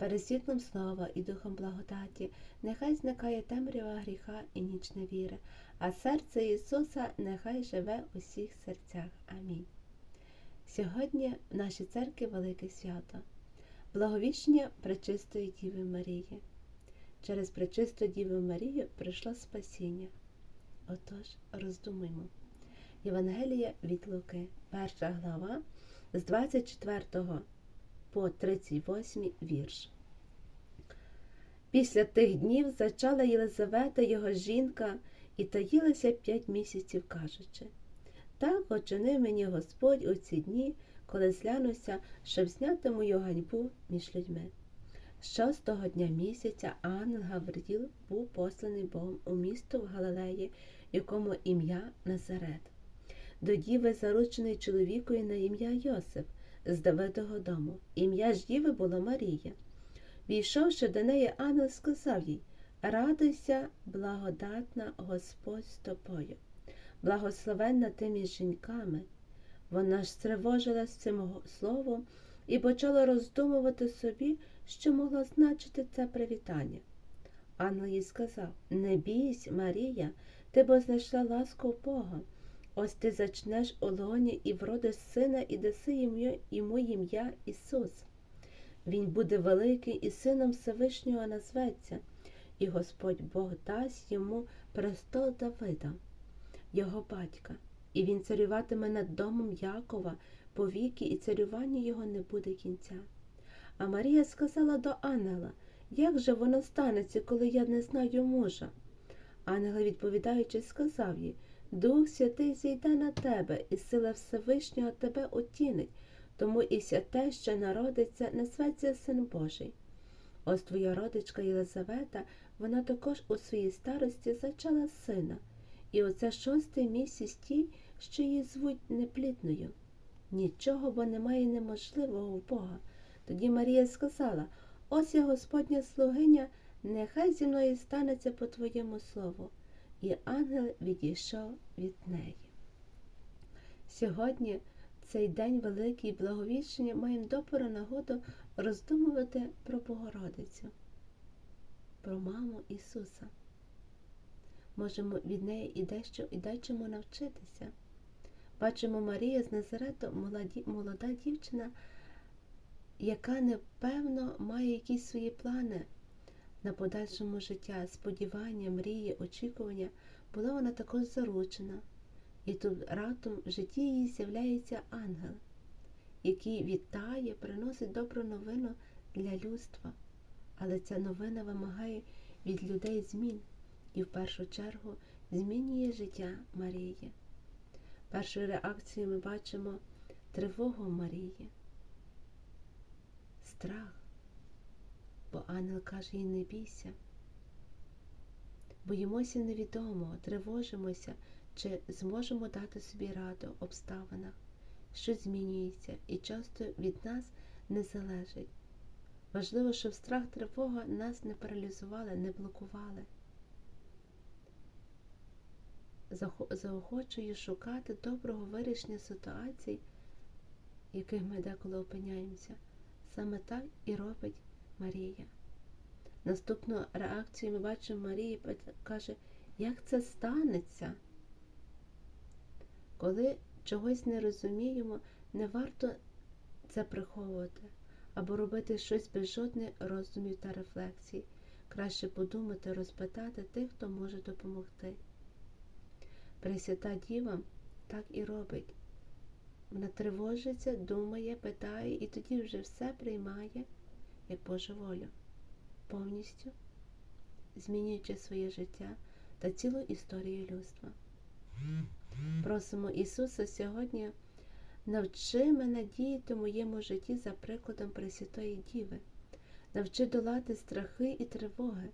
Перед світлом слова і духом благодаті нехай зникає темрява гріха і ніч невіри, а серце Ісуса нехай живе у всіх серцях. Амінь. Сьогодні в нашій церкві велике свято, благовіщення Пречистої Діви Марії. Через Пречисту Діву Марію прийшло спасіння. Отож, роздумуємо. Євангелія від Луки, перша глава, з 24 по 38 вірш. Після тих днів зачала Єлизавета його жінка і таїлася п'ять місяців, кажучи так очинив мені Господь у ці дні, коли зглянувся, щоб зняти мою ганьбу між людьми. Шостого дня місяця ангел Гавриїл був посланий Богом у місто в Галилеї, якому ім'я Назарет. До діви заручений чоловікою на ім'я Йосип з Давидого дому. Ім'я ж діви було Марія. Війшовши до неї, ангел сказав їй Радуйся, благодатна Господь з тобою, благословенна ти між жінками. Вона ж стривожилась цим словом і почала роздумувати собі, що могло значити це привітання. Ангел їй сказав Не бійсь, Марія, ти бо знайшла ласку в Бога. Ось ти зачнеш у лоні і вродиш сина, і даси йому ім'я Ісус. Він буде великий і сином Всевишнього назветься, і Господь Бог дасть йому престол Давида, його батька, і він царюватиме над домом Якова повіки, і царювання його не буде кінця. А Марія сказала до ангела, як же воно станеться, коли я не знаю мужа? Ангел, відповідаючи, сказав їй Дух Святий зійде на тебе, і сила Всевишнього тебе отінить, тому і святе, що народиться, не зветься Син Божий. Ось твоя родичка Єлизавета, вона також у своїй старості зачала сина, і оце шостий місяць тій, що її звуть неплідною. Нічого бо немає неможливого в Бога. Тоді Марія сказала Ось я Господня слугиня, нехай зі мною станеться по твоєму слову. І ангел відійшов від неї. Сьогодні, цей день великий благовіщення, маємо добру нагоду роздумувати про Богородицю, про маму Ісуса. Можемо від неї і дещо і дечому навчитися. Бачимо Марію з Назарету, молода дівчина, яка непевно має якісь свої плани на подальшому життя, сподівання, мрії, очікування, була вона також заручена, і тут раптом в житті її з'являється ангел, який вітає, приносить добру новину для людства. Але ця новина вимагає від людей змін і в першу чергу змінює життя Марії. Першою реакцією ми бачимо тривогу Марії, страх бо ангел каже їй не бійся. Боїмося невідомого, тривожимося, чи зможемо дати собі раду обставинах, що змінюється і часто від нас не залежить. Важливо, щоб страх тривога нас не паралізували, не блокували. Заохочую шукати доброго вирішення ситуацій, в яких ми деколи опиняємося. Саме так і робить Марія. Наступну реакцію ми бачимо Марії каже, як це станеться? Коли чогось не розуміємо, не варто це приховувати або робити щось без жодних роздумів та рефлексій. Краще подумати, розпитати тих, хто може допомогти. Пресвята Діва так і робить. Вона тривожиться, думає, питає і тоді вже все приймає як Божу волю, повністю змінюючи своє життя та цілу історію людства. Просимо Ісуса сьогодні, навчи мене діяти в моєму житті за прикладом Пресвятої Діви. Навчи долати страхи і тривоги,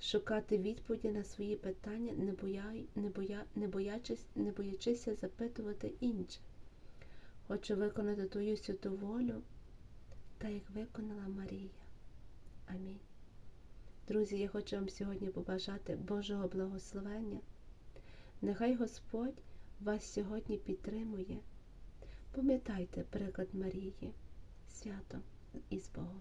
шукати відповіді на свої питання, не, бояй, не, боя, не, боячись, не боячися запитувати інших. Хочу виконати Твою святу волю, та як виконала Марія. Амінь. Друзі, я хочу вам сьогодні побажати Божого благословення. Нехай Господь вас сьогодні підтримує. Пам'ятайте приклад Марії, свято із Богом.